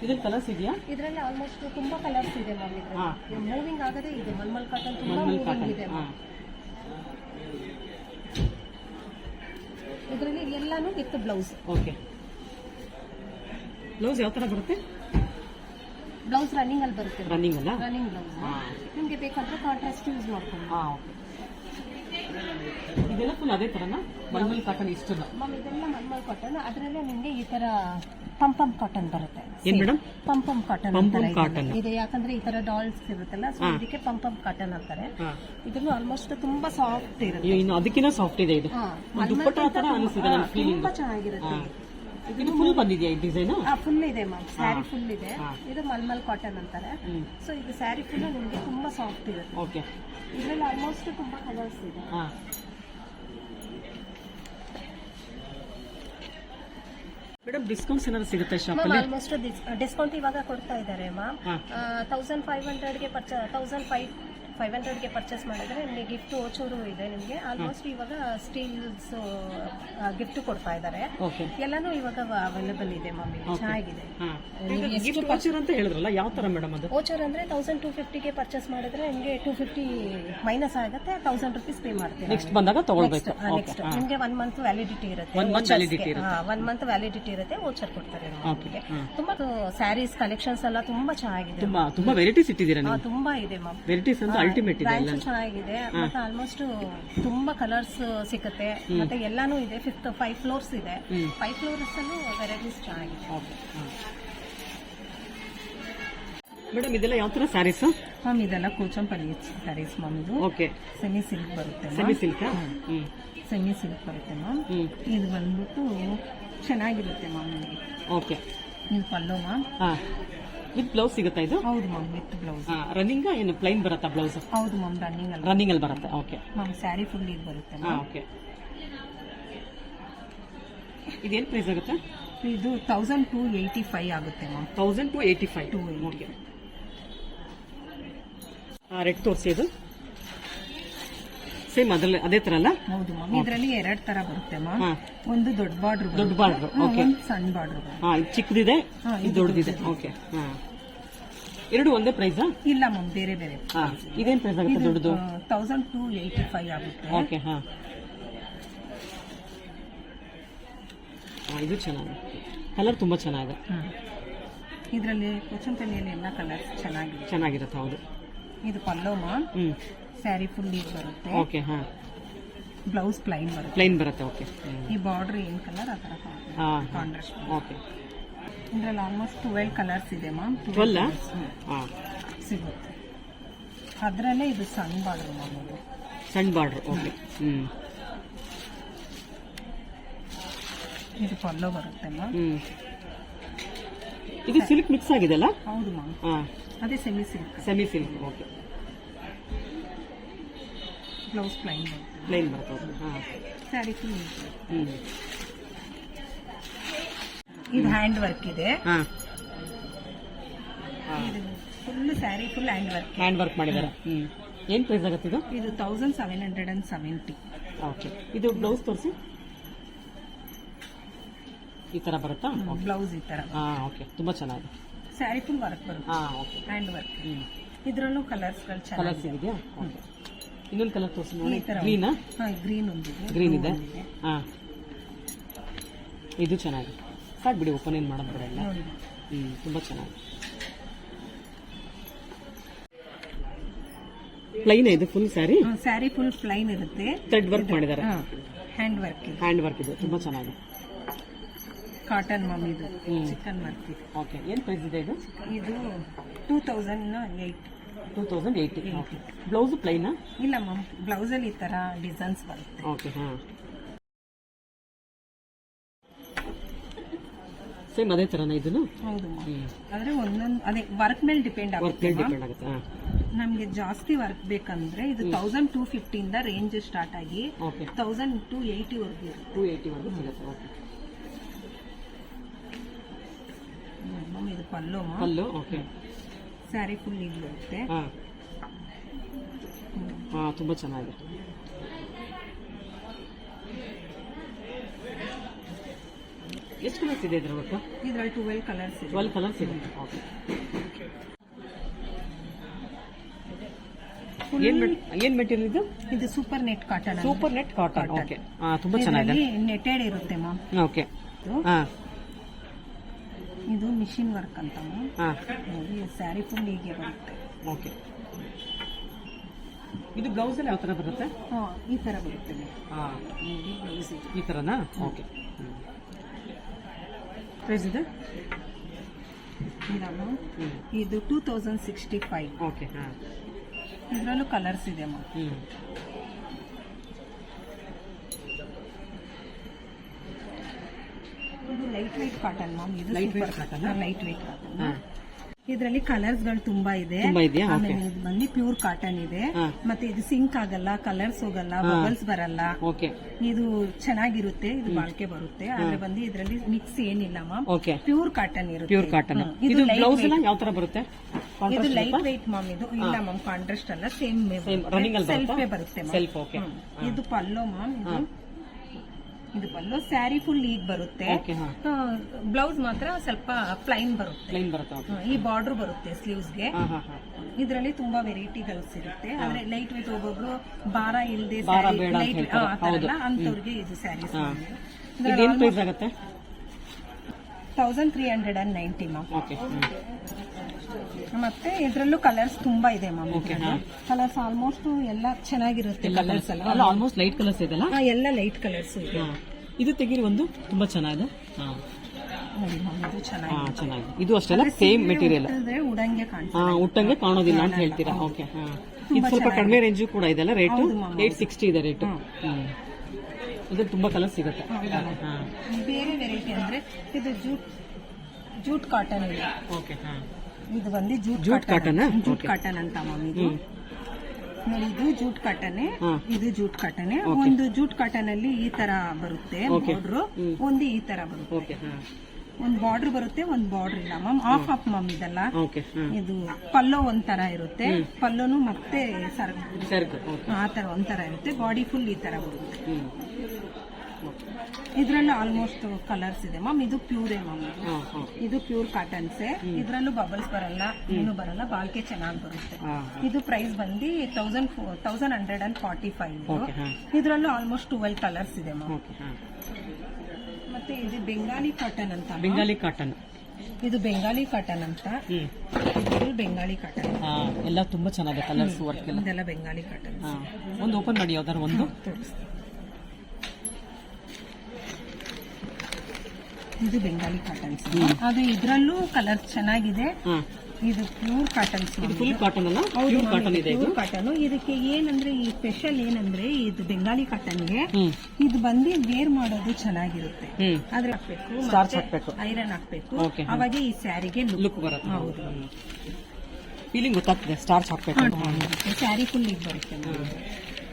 ಇದ್ರಲ್ಲಿ ಕಲರ್ಸ್ ಇದೆಯಾ? ಇದರಲ್ಲಿ ಆಲ್ಮೋಸ್ಟ್ ತುಂಬಾ ಕಲರ್ಸ್ ಇದೆ ಮ್ಯಾಮ್. ಇದ್ರಲ್ಲಿ. ಮೂವಿಂಗ್ ಆಗದೆ ಇದೆ ಮಲ್ಮಲ್ ಕಾಟನ್ ತುಂಬಾ ಮೂವಿಂಗ್ ಇದೆ. ಇದರಲ್ಲಿ ಎಲ್ಲಾನು ವಿತ್ ಬ್ಲೌಸ್ ಓಕೆ ಬ್ಲೌಸ್ ಯಾವ ತರ ಬರುತ್ತೆ? ಬ್ಲೌಸ್ ರನ್ನಿಂಗ್ ಅಲ್ಲಿ ಬರುತ್ತೆ. ರನ್ನಿಂಗ್ ಅಲ್ಲ? ರನ್ನಿಂಗ್ ಬ್ಲೌಸ್ ನಿಮಗೆ ನಿಮ್ಗೆ ಬೇಕಂದ್ರೆ ಕಾಂಟ್ರಾಸ್ಟ್ ಯೂಸ್ ಮಾಡ್ಕೊಂಡು ಹಾಂ ಓಕೆ ಇದೆಲ್ಲ ಫುಲ್ ಅದೇ ತರನಾ? ಮಲ್ಮಲ್ ಕಾಟನ್ ಇಷ್ಟಲ್ಲ ಮ್ಯಾಮ್ ಇದೆಲ್ಲ ಮಲ್ಮಲ್ ಕಾಟನ್ ಅದರಲ್ಲೇ ನಿಮಗೆ ಈ ತರ ಪಂಪ್ ಪಂಪ್ ಕಾಟನ್ ಬರುತ್ತೆ. ಏನ್ madam pump pump cotton Pump ಅಂತಾರೆ ಕಾಟನ್. ಇದನ್ನ. ಇದು ಯಾಕಂದ್ರೆ ಈ ತರ ಡಾಲ್ಸ್ ಇರುತ್ತಲ್ಲ ಸೊ ಇದಕ್ಕೆ ಪಂಪಂ ಪಂಪ್ ಕಾಟನ್ ಅಂತಾರೆ. ಹಾ. ಇದನ್ನು ಆಲ್ಮೋಸ್ಟ್ ತುಂಬಾ ಸಾಫ್ಟ್ ಇರುತ್ತೆ. ಇನ್ನು ಅದಕ್ಕಿಂತ ಸಾಫ್ಟ್ ಇದೆ ಇದು. ಹಾ, ಒಂದು ದುಪ್ಪಟ್ಟ ಆ ತರ ಅನಿಸುತ್ತೆ ಅನಿಸಿದೆ ನನ್ನ ಫೀಲಿಂಗ್ ತುಂಬಾ ಚೆನ್ನಾಗಿರುತ್ತೆ ಇದು. ಫುಲ್ ಬಂದಿದೆಯಾ ಈ ಡಿಸೈನ್ ಫುಲ್ ಇದೆ ಮ್ಯಾಮ್ ಸ್ಯಾರಿ ಫುಲ್ ಇದೆ. ಹಾ. ಇದು ಮಲ್ಮಲ್ ಕಾಟನ್ ಅಂತಾರೆ. ಸೊ ಇದು ಸ್ಯಾರಿ ಫುಲ್ ನಿಮಗೆ ತುಂಬಾ ಸಾಫ್ಟ್ ಇರುತ್ತೆ. ಓಕೆ ಇದರಲ್ಲಿ ಆಲ್ಮೋಸ್ಟ್ ತುಂಬಾ ಕಲರ್ಸ್ ಇದೆ. ಹಾ. ಮೇಡಮ್ ಡಿಸ್ಕೌಂಟ್ಸ್ ಏನಾದ್ರು ಸಿಗುತ್ತೆ ಶಾಪ್ ಅಲ್ಲಿ? ಆಲ್ಮೋಸ್ಟ್ ಡಿಸ್ಕೌಂಟ್ ಇವಾಗ ಕೊಡ್ತಾ ಇದ್ದಾರೆ ಮ್ಯಾಮ್. ತೌಸಂಡ್ ಫೈವ್ ಹಂಡ್ರೆಡ್ಗೆ ಪರ್ಚ ತೌಸಂಡ್ ಫೈವ್ ಫೈವ್ ಹಂಡ್ರೆಡ್ಗೆ ಪರ್ಚೇಸ್ ಮಾಡಿದ್ರೆ ನಿಮಗೆ ಗಿಫ್ಟ್ ಓಚೂರು ಇದೆ ನಿಮಗೆ. ಆಲ್ಮೋಸ್ಟ್ ಇವಾಗ ಸ್ಟೀಲ್ಸ್ ಗಿಫ್ಟ್ ಕೊಡ್ತಾ ಇದ್ದಾರೆ. ಎಲ್ಲಾನು ಇವಾಗ ಅವೈಲೇಬಲ್ ಇದೆ ಮಮ್ಮಿ. ಚೆನ್ನಾಗಿದೆ. ಗಿಫ್ಟ್ ಅಂತ ಹೇಳಿದ್ರಲ್ಲ ಯಾವ ಮೇಡಮ್ ಅದು? ಓಚರ್ ಅಂದ್ರೆ ತೌಸಂಡ್ ಟೂ ಫಿಫ್ಟಿಗೆ ಪರ್ಚೇಸ್ ಮಾಡಿದ್ರೆ ನಿಮಗೆ ಟೂ ಫಿಫ್ಟಿ ಮೈನಸ್ ಆಗುತ್ತೆ ತೌಸಂಡ್ ರುಪೀಸ್ ಪೇ ಮಾಡ್ತೀರಾ ನೆಕ್ಸ್ಟ್ ಬಂದಾಗ ತಗೊಳ್ಬೇಕು. ನೆಕ್ಸ್ಟ್ ನಿಮಗೆ ಒನ್ ಮಂತ್ ವ್ಯಾಲಿಡಿಟಿ ಇರುತ್ತೆ. One ಮಂತ್ ಇರುತ್ತೆ. ಒನ್ ಮಂತ್ ವ್ಯಾಲಿಡಿಟಿ ಇರುತ್ತೆ ಓಚರ್ ಕೊಡ್ತಾರೆ ನಿಮಗೆ. ತುಂಬಾ ಸ್ಯಾರೀಸ್ ಕಲೆಕ್ಷನ್ಸ್ ಎಲ್ಲ ತುಂಬಾ ಚೆನ್ನಾಗಿದೆ ತುಂಬಾ ತುಂಬಾ ವೆರೈಟೀಸ್ ಇಟ್ಟಿದ್ದೀರಾ ತುಂಬಾ ಇದೆ ಮ್ಯಾಮ್ ವೆರೈಟೀಸ್ ಅಂತ ಅಲ್ಟಿಮೇಟ್ ಇದೆ ಚೆನ್ನಾಗಿದೆ. ಮತ್ತೆ ಆಲ್ಮೋಸ್ಟ್ ತುಂಬಾ ಕಲರ್ಸ್ ಸಿಗುತ್ತೆ ಮತ್ತೆ ಎಲ್ಲಾನು ಇದೆ. ಫಿಫ್ತ್ ಫೈವ್ ಫ್ಲೋರ್ಸ್ ಇದೆ. ಫೈವ್ ಫ್ಲೋರ್ಸ್ ಅಲ್ಲೂ ವೆರೈಟೀಸ್ ಚೆನ್ನಾಗಿದೆ. ಮೇಡಮ್ ಇದೆಲ್ಲ ಯಾವ ತರ ಸ್ಯಾರೀಸ್ ಮ್ಯಾಮ್ ಇದೆಲ್ಲ ಕೂಚಂಪಲ್ಲಿ ಸ್ಯಾರೀಸ್ ಮ್ಯಾಮ್ ಇದು. ಓಕೆ ಸೆಮಿ ಸಿಲ್ಕ್ ಬರುತ್ತೆ ಸೆಮಿ ಸಿಲ್ಕ್ ಸೆಮಿ ಸಿಲ್ಕ್ ಬರುತ್ತೆ ಮ್ಯಾಮ್ ಇದು ಬಂದ್ಬಿಟ್ಟು ಚೆನ್ನಾಗಿರುತ್ತೆ ಮ್ಯಾಮ್ ನಿಮಗೆ. ಓಕೆ ನೀವು ಪಲ್ಲು ಮ್ಯಾಮ್ ವಿತ್ ಬ್ಲೌಸ್ ಸಿಗುತ್ತಾ ಇದು? ಹೌದು ಮ್ಯಾಮ್ ವಿತ್ ಬ್ಲೌಸ್ ರನ್ನಿಂಗ್ ಏನು ಪ್ಲೈನ್ ಬರುತ್ತಾ ಬ್ಲೌಸ್ ಹೌದು ಮ್ಯಾಮ್ ರನ್ನಿಂಗ್ ಅಲ್ಲಿ. ರನ್ನಿಂಗ್ ಅಲ್ಲಿ ಬರುತ್ತೆ ಓಕೆ ಮ್ಯಾಮ್ ಸ್ಯಾರಿ ಫುಲ್ ಇದು ಬರುತ್ತೆ ಹಾ ಓಕೆ ಇದೇನು ಪ್ರೈಸ್ ಆಗುತ್ತೆ? ಇದು ತೌಸಂಡ್ ಟು ಏಯ್ಟಿ ಫೈವ್ ಆಗುತ್ತೆ ma'am thousand two eighty five two okay red ತೋರಿಸಿ ಇದು ಸೇಮ್ ಅದ್ರಲ್ಲಿ ಅದೇ ತರ ಅಲ್ಲ? ಹೌದು ಮ್ಯಾಮ್ ಇದರಲ್ಲಿ ಎರಡು ತರ ಬರುತ್ತೆ ಮ್ಯಾಮ್ ಒಂದು ದೊಡ್ಡ ಬಾರ್ಡರ್ ದೊಡ್ಡ ಬಾರ್ಡ್ರು ಓಕೆ ಸಣ್ಣ ಬಾರ್ಡರ್ ಹಾ ಇದು ಚಿಕ್ಕದಿದೆ ಹಾ, ಇದು ದೊಡ್ಡದಿದೆ ಓಕೆ ಹಾ. ಎರಡು ಒಂದೇ ಪ್ರೈಸ್ ಇಲ್ಲ ಮ್ಯಾಮ್ ಬೇರೆ ಬೇರೆ ಇದೇನ್ ಪ್ರೈಸ್ ಆಗುತ್ತೆ ದೊಡ್ಡದು ತೌಸಂಡ್ ಟು ಏಯ್ಟಿ ಫೈವ್ ಆಗುತ್ತೆ. ಓಕೆ ಹಾ. ಆ ಇದು ಚೆನ್ನಾಗಿದೆ. ಕಲರ್ ತುಂಬಾ ಚೆನ್ನಾಗಿದೆ. ಇದರಲ್ಲಿ ಕೊಚಂಪಲ್ಲಿಯಲ್ಲಿ ಎಲ್ಲ ಕಲರ್ಸ್ ಚೆನ್ನಾಗಿದೆ. ಚೆನ್ನಾಗಿರುತ್ತೆ ಹೌದು. ಇದು ಪಲ್ಲೋ ಮ್ಯಾಮ್ ಸ್ಯಾರಿ ಫುಲ್ ಇದು ಬರುತ್ತೆ. ಓಕೆ ಹಾ. ಬ್ಲೌಸ್ ಪ್ಲೈನ್ ಬರುತ್ತೆ. ಪ್ಲೈನ್ ಬರುತ್ತೆ ಓಕೆ ಈ ಬಾರ್ಡರ್ ಏನು ಕಲರ್ ಆ ಥರ ಹಾ ಕಾಂಟ್ರಾಸ್ಟ್ ಓಕೆ ಇದರಲ್ಲಿ ಆಲ್ಮೋಸ್ಟ್ ಟ್ವೆಲ್ ಕಲರ್ಸ್ ಇದೆ ಮ್ಯಾಮ್ ಟ್ವೆಲ್ ಸಿಗುತ್ತೆ. ಅದರಲ್ಲೇ ಇದು ಸಣ್ಣ ಬಾರ್ಡರ್ ಮ್ಯಾಮ್ ಇದು ಸಣ್ಣ ಬಾರ್ಡ್ರ್ ಓಕೆ ಹ್ಞೂ ಇದು ಪಲ್ಲೋ ಬರುತ್ತೆ ಮ್ಯಾಮ್ ಇದು ಸಿಲ್ಕ್ ಮಿಕ್ಸ್ ಆಗಿದೆಲ್ಲ ಹೌದು ಮ್ಯಾಮ್ ಹಾಂ. ಅದೇ semi silk semi silk okay blouse plain plain ಬರ್ತದೆ ಹಾಂ. Saree full hmm. ಇದು ಹ್ಯಾಂಡ್ ವರ್ಕ್ ಇದೆ. ಹಾ. ಇದು full saree full hand work hand work ಮಾಡಿದ್ದಾರೆ ಹ್ಮ್. ಏನ್ ಪ್ರೈಸ್ ಆಗುತ್ತೆ ಇದು? ಇದು thousand seven hundred and seventy okay ಇದು ಬ್ಲೌಸ್ ತೋರಿಸಿ? ಈ ತರ ಬರುತ್ತಾ? ಬ್ಲೌಸ್ ಈ ತರ. ಹಾ ಓಕೆ ತುಂಬಾ ಚೆನ್ನಾಗಿದೆ. ಸ್ಯಾರಿ ಫುಲ್ ವರ್ಕ್ ಬರುತ್ತೆ. ಹಾ ಓಕೆ ಹ್ಯಾಂಡ್ ವರ್ಕ್ ಇದ್ರಲ್ಲೂ ಕಲರ್ಸ್ಗಳು ಕಲರ್ಸ್ ಸಿಗಿದೆಯಾ ಓಕೆ ಇನ್ನೊಂದು ಕಲರ್ ತೋರಿಸಿ ನೋಡಿ. ಗ್ರೀನಾ ಹಾ ಗ್ರೀನ್ ಒಂದಿದೆ. ಗ್ರೀನ್ ಇದೆ. ಹಾ. ಇದು ಚೆನ್ನಾಗಿದೆ. ಸಾಕು ಬಿಡಿ ಓಪನ್ ಏನು ಮಾಡೋದು ಬರಲ್ಲ ಹ್ಞೂ ತುಂಬಾ ಚೆನ್ನಾಗಿದೆ ಪ್ಲೈನ್ ಇದು full saree saree full plain ಇರುತ್ತೆ. ಥ್ರೆಡ್ ವರ್ಕ್ ಮಾಡಿದ್ದಾರೆ ಹ್ಯಾಂಡ್ ವರ್ಕ್ ಹ್ಯಾಂಡ್ ವರ್ಕ್ ಇದೆ ತುಂಬಾ ಚೆನ್ನಾಗಿದೆ. ಕಾಟನ್ ಮಮ್ಮಿ ಇದು. ಚಿಕನ್ ವರ್ಕ್ ಇದೆ. ಓಕೆ ಏನು ಪ್ರೈಸ್ ಇದೆ ಇದು? ಇದು two thousand eight two thousand eighty okay blouse ಪ್ಲೈನಾ ಇಲ್ಲ ಮ್ಯಾಮ್ ಬ್ಲೌಸಲ್ಲಿ ಈ ತರ ಡಿಸೈನ್ಸ್ ಬರುತ್ತೆ. ಓಕೆ ಹಾಂ. ಸೇಮ್ ಅದೇ ತರನ ಇದನ್ನು? ಹೌದು ಆದ್ರೆ ಒಂದೊಂದು ಅದೇ ವರ್ಕ್ ಮೇಲೆ ಡಿಪೆಂಡ್ ವರ್ಕ್ ಆಗುತ್ತೆ ma'am. ಡಿಪೆಂಡ್ ಆಗುತ್ತೆ ನಮ್ಗೆ ಜಾಸ್ತಿ ವರ್ಕ್ ಬೇಕಂದ್ರೆ ಇದು ತೌಸಂಡ್ ಟೂ ಫಿಫ್ಟಿಯಿಂದ ರೇಂಜ್ ಸ್ಟಾರ್ಟ್ ಆಗಿ ತೌಸಂಡ್ ಟು ಏಯ್ಟಿ ವರ್ಗು ಇರುತ್ತೆ. ಟೂ ಏಯ್ಟಿವರೆಗೂ ಸಿಗುತ್ತೆ ಓಕೆ ಇದು pallu pallu okay saree full ಇದು ಬರುತ್ತೆ ತುಂಬ ಚೆನ್ನಾಗಿದೆ. ಎಷ್ಟು ಕಲರ್ಸ್ ಇದೆ ಇದ್ರ ಒಟ್ಟು? ಇದ್ರಲ್ಲಿ ಟ್ವೆಲ್ ಕಲರ್ಸ್ ಟ್ವೆಲ್ ಕಲರ್ಸ್ ಇದೆ. ಓಕೆ ಏನು ಏನು ಮೆಟೀರಿಯಲ್ ಇದು? ಇದು super net cotton super net cotton okay ತುಂಬಾ ಚೆನ್ನಾಗಿದೆ. ನೆಟೆಡ್ ಇರುತ್ತೆ ಮ್ಯಾಮ್ ಓಕೆ ಇದು ಮಿಷಿನ್ ವರ್ಕ್ ಅಂತ ಸ್ಯಾರಿ ಫುಲ್ ಹೀಗೆ ಬರುತ್ತೆ. ಓಕೆ ಇದು ಬ್ಲೌಸ್ ಅಲ್ಲಿ ಯಾವ ತರ ಬರುತ್ತೆ? ಈ ತರ ಬರುತ್ತೆ ಈ ತರನಾ? ಓಕೆ ಪ್ರೈಸ್ ಇದೆ ಇದಮ್ಮ ಇದು two thousand sixty five okay ಹಾ. ಇದರಲ್ಲೂ ಕಲರ್ಸ್ ಇದೆ ಅಮ್ಮ. ಹ್ಞೂ ಇದು ಲೈಟ್ ವೆಯ್ಟ್ ಕಾಟನ್ ಮ್ಯಾಮ್ ಇದು light weight cotton? Light weight cotton ಇದರಲ್ಲಿ ಕಲರ್ಸ್ಗಳು ತುಂಬಾ ಇದೆ. ಆಮೇಲೆ ಇದು ಬಂದು ಪ್ಯೂರ್ ಕಾಟನ್ ಇದೆ. ಮತ್ತೆ ಇದು ಸಿಂಕ್ ಆಗಲ್ಲ ಕಲರ್ಸ್ ಹೋಗಲ್ಲ ಬಬಲ್ಸ್ ಬರಲ್ಲ. ಇದು ಚೆನ್ನಾಗಿರುತ್ತೆ ಇದು ಬಾಳ್ಕೆ ಬರುತ್ತೆ. ಆದ್ರೆ ಬಂದು ಇದರಲ್ಲಿ ಮಿಕ್ಸ್ ಏನಿಲ್ಲ ಮ್ಯಾಮ್ ಪ್ಯೂರ್ ಕಾಟನ್ ಇರುತ್ತೆ. ಪ್ಯೂರ್ ಕಾಟನ್ ಇದು ಬ್ಲೌಸ್ ಯಾವ ತರ ಬರುತ್ತೆ? ಇದು ಲೈಟ್ ವೆಯ್ಟ್ ಮ್ಯಾಮ್ ಇದು. ಇಲ್ಲ ಮ್ಯಾಮ್ ಕಾಂಟ್ರಾಸ್ಟ್ ಅಲ್ಲ ಸೇಮ್ ಸೆಲ್ಫೇ ಬರುತ್ತಾ? ಇದು ಪಲ್ಲೋ ಮ್ಯಾಮ್ ಇದು ಇದು ಬಂದು ಸ್ಯಾರಿ ಫುಲ್ ಈಗ ಬರುತ್ತೆ. ಬ್ಲೌಸ್ ಮಾತ್ರ ಸ್ವಲ್ಪ ಪ್ಲೈನ್ ಬರುತ್ತೆ. ಈ ಬಾರ್ಡರ್ ಬರುತ್ತೆ ಸ್ಲೀವ್ಸ್ಗೆ. ಹಾ ಹಾ ಹಾ. ಇದರಲ್ಲಿ ತುಂಬಾ ವೆರೈಟಿಗಳು ಇರುತ್ತೆ. ಆದ್ರೆ ಲೈಟ್ ವೆಯ್ಟ್ ಒಬ್ಬೊಬ್ರು ಭಾರ ಇಲ್ಲದೆ ಲೈಟ್. ಅಂತವ್ರಿಗೆ ಇದು sari thousand three hundred and ninety ma'am ಮತ್ತೆ ಇದ್ರಲ್ಲೂ ಕಲರ್ಸ್ ತುಂಬಾ ಇದೆ ಮ್ಯಾಮ್. ಕಲರ್ಸ್ ಆಲ್ಮೋಸ್ಟ್ ಎಲ್ಲ ಚೆನ್ನಾಗಿರುತ್ತೆ ಕಲರ್ಸ್ ಎಲ್ಲ. ಅಲ್ಲ ಆಲ್ಮೋಸ್ಟ್ ಲೈಟ್ ಕಲರ್ಸ್ ಇದೆಲ್ಲ ಹಾ, ಎಲ್ಲ ಲೈಟ್ ಕಲರ್ಸ್ ಇದೆ. ಇದು ತೆಗೀರಿ ಒಂದು ತುಂಬಾ ಚೆನ್ನಾಗಿದೆ. ಹಾ. ನೋಡಿ ಮ್ಯಾಮ್ ಇದು ಚೆನ್ನಾಗಿದೆ. ಚೆನ್ನಾಗಿದೆ. ಇದು ಅಷ್ಟೆಲ್ಲ ಸೇಮ್ ಮೆಟೀರಿಯಲ್ ಅಂದ್ರೆ ಉಡಂಗೆ ಕಾಣ್ತದೆ ಹಾ ಉಟ್ಟಂಗೆ ಕಾಣೋದಿಲ್ಲ ಅಂತ ಹೇಳ್ತೀರಾ? ಓಕೆ ಹಾ. ಇದು ಸ್ವಲ್ಪ ಕಡಿಮೆ ರೇಂಜು ಕೂಡ ಇದೆಲ್ಲ ರೇಟು ಏಟ್ ಸಿಕ್ಸ್ಟಿ ಇದೆ ರೇಟು ಇದು ತುಂಬಾ ಕಲರ್ ಸಿಗುತ್ತೆ. ಬೇರೆ ವೆರೈಟಿ ಅಂದ್ರೆ ಇದು ಜೂಟ್ ಜೂಟ್ ಕಾಟನ್ ಇದೆ. ಓಕೆ ಹಾ. ಇದು ಬಂದು jute jute cotton. Jute cotton ಅಂತ ಮ್ಯಾಮ್ ಇದು. ನೋಡಿ ಇದು ಜೂಟ್ ಕಾಟನ್ ಇದು ಜೂಟ್ ಕಾಟನ್. ಒಂದು ಜೂಟ್ ಕಾಟನ್ ಅಲ್ಲಿ ಈ ತರ ಬರುತ್ತೆ. ಬಾರ್ಡ್ರು ಒಂದು ಈ ತರ ಬರುತ್ತೆ. ಒಂದು ಬಾರ್ಡರ್ ಬರುತ್ತೆ ಒಂದ್ ಬಾರ್ಡರ್ ಇಲ್ಲ ಮ್ಯಾಮ್ ಆಫ್ ಆಫ್ ಮ್ಯಾಮ್ ಇದೆಲ್ಲ. ಇದು ಪಲ್ಲೋ ಒಂಥರ ತರ ಇರುತ್ತೆ ಪಲ್ಲೋನು ಮತ್ತೆ ಸರ್ ಆತರ ಓಕೆ. ಆ ತರ ಒಂದ್ ತರ ಇರುತ್ತೆ. ಬಾಡಿ ಫುಲ್ ಈ ತರ ಬರುತ್ತೆ. ಇದ್ರಲ್ಲೂ ಆಲ್ಮೋಸ್ಟ್ ಕಲರ್ಸ್ ಇದೆ. ಮ್ಯಾಮ್ ಇದು ಪ್ಯೂರೇ ಮ್ಯಾಮ್ ಇದು. ಇದು ಪ್ಯೂರ್ ಕಾಟನ್ಸ್ ಇದ್ರಲ್ಲೂ ಬಬಲ್ಸ್ ಬರಲ್ಲ ಏನು ಬರಲ್ಲ ಬಾಳ್ಕೆ ಚೆನ್ನಾಗಿ ಬರುತ್ತೆ. ಇದು ಪ್ರೈಸ್ ಬಂದು thousand thousand hundred and forty five ಇದ್ರಲ್ಲೂ almost twelve colours ಇದೆ ಮ್ಯಾಮ್ ಮತ್ತೆ ಇದು ಬೆಂಗಾಲಿ ಕಾಟನ್ ಅಂತ. ಬೆಂಗಾಲಿ ಕಾಟನ್ ಇದು ಬೆಂಗಾಲಿ ಕಾಟನ್ ಅಂತ. ಇದು ಬೆಂಗಾಲಿ ಕಾಟನ್ ಎಲ್ಲ ತುಂಬಾ ಚೆನ್ನಾಗಿದೆ ಕಲರ್ಸ್ ವರ್ಕ್ ಎಲ್ಲ. ಇದೆಲ್ಲ ಬೆಂಗಾಲಿ ಕಾಟನ್ ಒಂದು ಓಪನ್ ಮಾಡಿ ಯಾವ್ದಾರು ಒಂದು? ಇದು ಬೆಂಗಾಲಿ ಕಾಟನ್ ಅದು ಇದ್ರಲ್ಲೂ ಕಲರ್ ಚೆನ್ನಾಗಿದೆ. ಇದು ಪ್ಯೂರ್ ಕಾಟನ್ ಇದು ಫುಲ್ ಕಾಟನ್ ಅಲ್ಲ? ಪ್ಯೂರ್ ಕಾಟನ್ ಇದೆ ಇದು ಕಾಟನ್ ಇದಕ್ಕೆ ಏನಂದ್ರೆ ಈ ಸ್ಪೆಷಲ್ ಏನಂದ್ರೆ ಇದು ಬೆಂಗಾಲಿ ಕಾಟನ್ಗೆ ಇದು ಬಂದು ವೇರ್ ಮಾಡೋದು ಚೆನ್ನಾಗಿರುತ್ತೆ. ಅದ್ರ ಹಾಕ್ಬೇಕು ಸ್ಟಾರ್ಚ್ ಹಾಕ್ಬೇಕು. ಐರನ್ ಹಾಕ್ಬೇಕು. ಅವಾಗ ಈ ಸ್ಯಾರಿಗೆ ಲುಕ್ ಬರುತ್ತೆ. ಹೌದು. ಫೀಲಿಂಗ್ ಗೊತ್ತಾಗ್ತದೆ ಸ್ಟಾರ್ಚ್ ಹಾಕ್ಬೇಕು ಸ್ಯಾರಿ ಫುಲ್ ಈಗ ಬರುತ್ತೆ.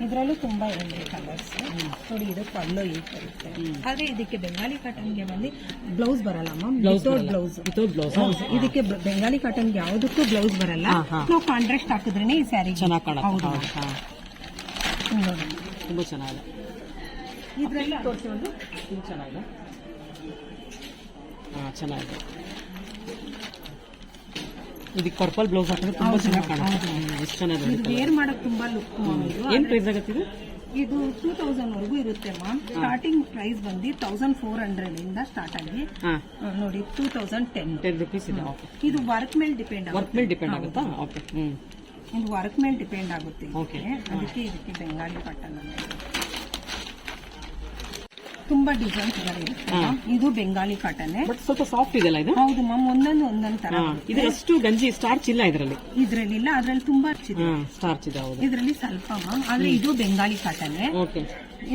ಇದರಲ್ಲೂ ತುಂಬಾ ಇದೆ ಕಲರ್ಸ್ ನೋಡಿ ಇದು ಪಲ್ಲು ಯೂಸ್ ಬರುತ್ತೆ ಹಾಗೆ ಇದಕ್ಕೆ ಬೆಂಗಾಲಿ ಕಾಟನ್ಗೆ ಬಂದು ಬ್ಲೌಸ್ ಬರಲ್ಲ ma'am blouse without blouse without blouse ಇದಕ್ಕೆ ಬೆಂಗಾಲಿ ಕಾಟನ್ಗೆ ಯಾವುದಕ್ಕೂ ಬ್ಲೌಸ್ ಬರಲ್ಲ. ನಾವು ಕಾಂಟ್ರಾಕ್ಟ್ ಹಾಕಿದ್ರೇನೆ ಈ ಸ್ಯಾರಿ ಚೆನ್ನಾಗಿ ಕಾಣುತ್ತೆ. ನೋಡಿ. ತುಂಬಾ ಚೆನ್ನಾಗಿದೆ. ಇದರಲ್ಲಿ ತೋರಿಸಿ ಒಂದು. ಚೆನ್ನಾಗಿದೆ. ಹಾ ಚೆನ್ನಾಗಿದೆ. ಇದಕ್ಕೆ ಪರ್ಪಲ್ ಬ್ಲೌಸ್ ಹಾಕಿದ್ರೆ ತುಂಬಾ ಚೆನ್ನಾಗಿ ಕಾಣುತ್ತೆ. ಎಷ್ಟು ಚೆನ್ನಾಗಿದೆ ಇದು ವೇರ್ ಮಾಡಕ್ ತುಂಬಾ ಲುಕ್ ಏನು ಪ್ರೈಸ್ ಆಗುತ್ತೆ ಇದು? ಇದು ಟೂ ತೌಸಂಡ್ ವರೆಗೂ ಇರುತ್ತೆ ಮ್ಯಾಮ್ ಸ್ಟಾರ್ಟಿಂಗ್ ಪ್ರೈಸ್ ಬಂದು ತೌಸಂಡ್ ಫೋರ್ ಹಂಡ್ರೆಡ್ ಇಂದ ಸ್ಟಾರ್ಟ್ ಆಗಿ ನೋಡಿ two thousand ten ten rupees ಇದೆ ಇದು ವರ್ಕ್ ಮೇಲೆ ಡಿಪೆಂಡ್ ವರ್ಕ್ ಮೇಲೆ ಡಿಪೆಂಡ್ ಆಗುತ್ತಾ? ಓಕೆ ಇದು ವರ್ಕ್ ಮೇಲೆ ಡಿಪೆಂಡ್ ಆಗುತ್ತೆ. ಅದಕ್ಕೆ ಇದಕ್ಕೆ ಬೆಂಗಾಲಿ ಪಟ್ಟಣ. ತುಂಬಾ ಡಿಸೈನ್ಸ್ ಇದೆ ಇದು ಬೆಂಗಾಲಿ ಕಾಟನ್ ಬಟ್ ಸ್ವಲ್ಪ ಸಾಫ್ಟ್ ಇದೆಲ್ಲ ಇದು? ಹೌದು ಮ್ಯಾಮ್ ಒಂದೊಂದು ಒಂದೊಂದು ತರ ಇದರಷ್ಟು ಇದು ಗಂಜಿ ಸ್ಟಾರ್ಚ್ ಇಲ್ಲ ಇದರಲ್ಲಿ? ಇದ್ರಲ್ಲಿ ಇಲ್ಲ ಅದ್ರಲ್ಲಿ ತುಂಬಾ ಸ್ಟಾರ್ಚ್ ಇದೆ ಹೌದು. ಇದರಲ್ಲಿ ಸ್ವಲ್ಪ ಮ್ಯಾಮ್ ಆದ್ರೆ ಇದು ಬೆಂಗಾಲಿ ಕಾಟನ್ ಓಕೆ.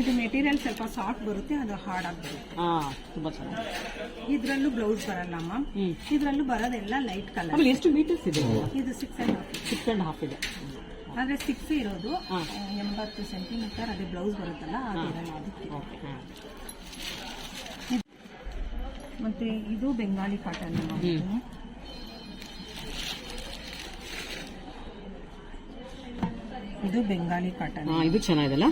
ಇದು ಮೆಟೀರಿಯಲ್ ಸ್ವಲ್ಪ ಸಾಫ್ಟ್ ಬರುತ್ತೆ ಅದು ಹಾರ್ಡ್ ಆಗಿ ಬರುತ್ತೆ. ತುಂಬಾ ಚೆನ್ನಾಗಿ ಇದ್ರಲ್ಲೂ ಬ್ಲೌಸ್ ಬರಲ್ಲ ಮ್ಯಾಮ್ ಇದ್ರಲ್ಲೂ ಬರೋದೆಲ್ಲ ಲೈಟ್ ಕಲರ್ ಎಷ್ಟು ಮೀಟರ್ಸ್ ಇದೆ? ಇದು six and half six and half ಇದೆ. ಆದ್ರೆ ಸಿಕ್ಸ್ ಇರೋದು. ಎಂಬತ್ತು ಸೆಂಟಿಮೀಟರ್ ಅದೇ ಬ್ಲೌಸ್ ಬರುತ್ತಲ್ಲ ಅದಿರಲ್ಲ ಅದಕ್ಕೆ. ಮತ್ತೆ ಇದು ಬೆಂಗಾಲಿ ಕಾಟನ್ ಇದು? ಬೆಂಗಾಲಿ ಕಾಟನ್ ಇದು ಚೆನ್ನಾಗಿದೆಲ್ಲ.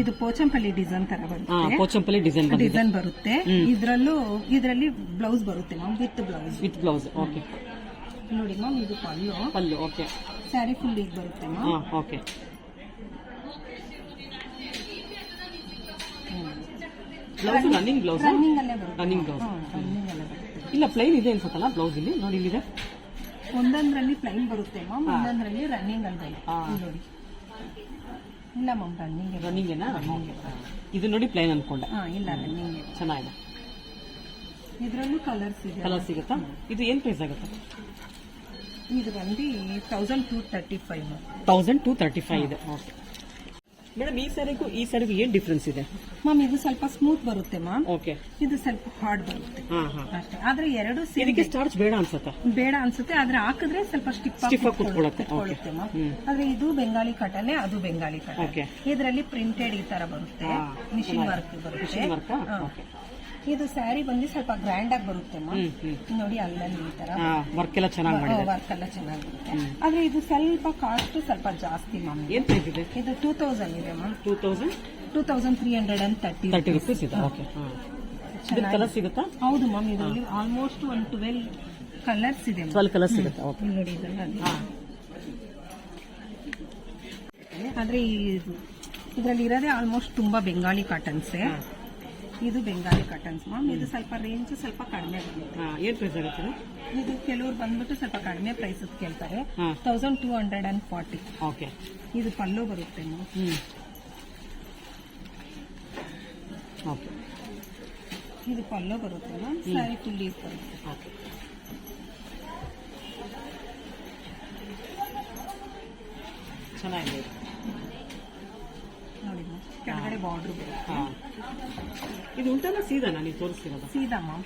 ಇದು ಪೋಚಂಪಲ್ಲಿ ಡಿಸೈನ್ ತರ ಬರುತ್ತೆ. ಪೋಚಂಪಲ್ಲಿ ಡಿಸೈನ್ ಡಿಸೈನ್ ಬರುತ್ತೆ. ಇದರಲ್ಲೂ ಇದರಲ್ಲಿ ಬ್ಲೌಸ್ ಬರುತ್ತೆ ma'am with blouse with blouse okay ನೋಡಿ ಮ್ಯಾಮ್ ಇದು ಪಲ್ಲು. ಪಲ್ಲು ಓಕೆ ಸ್ಯಾರಿ ಫುಲ್ ಈಗ ಬರುತ್ತೆ ಹಾ okay. Blouse running blouse? Running ಅಲ್ಲೇ ಬರುತ್ತೆ. Running blouse? ರನ್ನಿಂಗ್ ಅಲ್ಲೇ ಬರುತ್ತೆ. ಇಲ್ಲ ಪ್ಲೈನ್ ಇದೆ ಅನ್ಸುತ್ತಲ್ಲ ಬ್ಲೌಸ್ ಇಲ್ಲಿ? ನೋಡಿ ಇಲ್ಲಿದೆ. ಒಂದೊಂದ್ರಲ್ಲಿ ಪ್ಲೈನ್ ಬರುತ್ತೆ ಮ್ಯಾಮ್ ಒಂದೊಂದ್ರಲ್ಲಿ ರನ್ನಿಂಗ್ ಅಂತ ಇದೆ. ಇಲ್ಲಿ ನೋಡಿ. ಇಲ್ಲ ಮ್ಯಾಮ್ ರನ್ನಿಂಗ್ ರನ್ನಿಂಗ್ ಏನಾ ಇದು. ನೋಡಿ ಪ್ಲೈನ್ ಅನ್ಕೊಂಡೆ. ಹಾ ಇಲ್ಲ ರನ್ನಿಂಗ್ ಚೆನ್ನಾಗಿದೆ. ಇದರಲ್ಲೂ ಕಲರ್ಸ್ ಇದೆ ಕಲರ್ ಸಿಗುತ್ತಾ? ಇದು ಏನ್ ಪ್ರೈಸ್ ಆಗುತ್ತೆ? ಇದು ಬಂದು thousand two thirty five thousand two thirty five ಇದೆ ಓಕೆ ಮೇಡಮ್ ಈ ಸರಿಗೂ ಈ ಸರಿಗೂ ಏನ್ ಡಿಫ್ರೆನ್ಸ್ ಇದೆ? ಮ್ಯಾಮ್ ಇದು ಸ್ವಲ್ಪ ಸ್ಮೂತ್ ಬರುತ್ತೆ ಮ್ಯಾಮ್ ಓಕೆ ಇದು ಸ್ವಲ್ಪ ಹಾರ್ಡ್ ಬರುತ್ತೆ. ಹಾ ಹಾ. ಅಷ್ಟೇ. ಆದ್ರೆ ಎರಡು ಸೇರಿಗೆ ಸ್ಟಾರ್ಚ್ ಬೇಡ ಅನ್ಸುತ್ತೆ? ಬೇಡ ಅನ್ಸುತ್ತೆ ಆದ್ರೆ ಹಾಕಿದ್ರೆ ಸ್ವಲ್ಪ ಸ್ಟಿಫ್ ಸ್ಟಿಫ್ ಆಗಿ ಕುತ್ಕೊಳ್ಳುತ್ತೆ. ಮ್ಯಾಮ್. ಆದ್ರೆ ಇದು ಬೆಂಗಾಲಿ ಕಟನೆ ಅದು ಬೆಂಗಾಲಿ ಕಟನೆ. ಇದರಲ್ಲಿ ಪ್ರಿಂಟೆಡ್ ಈ ತರ ಬರುತ್ತೆ. ಮಿಷಿನ್ ವರ್ಕ್ ಬರುತ್ತೆ. ಇದು ಸ್ಯಾರಿ ಬಂದು ಸ್ವಲ್ಪ ಗ್ರ್ಯಾಂಡ್ ಆಗಿ ಬರುತ್ತೆ ನೋಡಿ ಅಲ್ಲಲ್ಲಿ ಈ ತರ. ವರ್ಕ್ ಎಲ್ಲ ಚೆನ್ನಾಗಿ ಮಾಡಿದ್ದಾರೆ. ವರ್ಕ್ ಎಲ್ಲ ಚೆನ್ನಾಗಿರುತ್ತೆ ಆದ್ರೆ ಇದು ಸ್ವಲ್ಪ ಕಾಸ್ಟ್ ಸ್ವಲ್ಪ ಜಾಸ್ತಿ ಮ್ಯಾಮ್ ಏನ್ ಪ್ರೈಸ್ ಇದೆ? ಇದು ಟೂ ತೌಸಂಡ್ ಇದೆ ma'am two thousand two thousand three hundred and thirty thirty rupees ಇದೆ. ಓಕೆ ಇದು ಕಲರ್ ಸಿಗುತ್ತಾ? ಹೌದು ಮ್ಯಾಮ್ ಇದರಲ್ಲಿ ಆಲ್ಮೋಸ್ಟ್ ಒಂದು ಟ್ವೆಲ್ ಕಲರ್ಸ್ ಇದೆ. ಟ್ವೆಲ್ ಕಲರ್ ಸಿಗುತ್ತೆ. ಓಕೆ ನೋಡಿ ಇದರಲ್ಲಿ. ಆದ್ರೆ ಈ ಇದರಲ್ಲಿ ಇರೋದೇ ಆಲ್ಮೋಸ್ಟ್ ತುಂಬಾ ಬೆಂಗಾಲಿ ಕಾಟನ್ಸೇ ಇದು ಬೆಂಗಾಲಿ ಕಟನ್ಸ್ ಮ್ಯಾಮ್ ಇದು ಸ್ವಲ್ಪ ರೇಂಜ್ ಸ್ವಲ್ಪ ಕಡಿಮೆ ಬರುತ್ತೆ ಏನ್ ಪ್ರೈಸ್ ಆಗುತ್ತೆ ಇದು? ಕೆಲವ್ರು ಬಂದ್ಬಿಟ್ಟು ಸ್ವಲ್ಪ ಕಡಿಮೆ ಪ್ರೈಸ್ ಕೇಳ್ತಾರೆ. Thousand two hundred and forty okay ಇದು ಪಲ್ಲು ಬರುತ್ತೆ ಮ್ಯಾಮ್ ಓಕೆ ಇದು ಪಲ್ಲು ಬರುತ್ತೆ ಮ್ಯಾಮ್ ಸ್ಯಾರಿ ಫುಲ್ ಲೀಸ್ ಬರುತ್ತೆ. ಓಕೆ ಚೆನ್ನಾಗಿದೆ. ಕೆಳಗಡೆ ಬಾರ್ಡರ್ ಬರುತ್ತೆ. ಇದು ಉಲ್ಟಾನ ಸೀದಾನ ನೀವು ತೋರಿಸ್ತಿರೋದು? ಸೀದಾ ಮ್ಯಾಮ್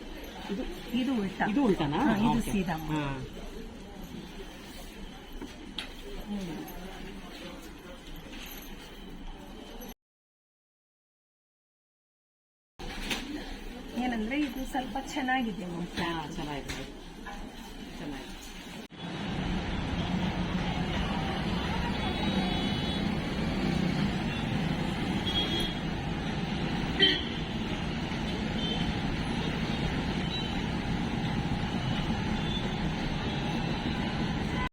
ಇದು ಇದು ಉಲ್ಟಾ. ಇದು ಉಲ್ಟಾನ? ಹಾ, ಇದು Okay. ಸೀದಾ ಹಾ. ಏನಂದ್ರೆ ಇದು ಸ್ವಲ್ಪ ಚೆನ್ನಾಗಿದೆ ಮ್ಯಾಮ್ ಹಾ, ಚೆನ್ನಾಗಿದೆ.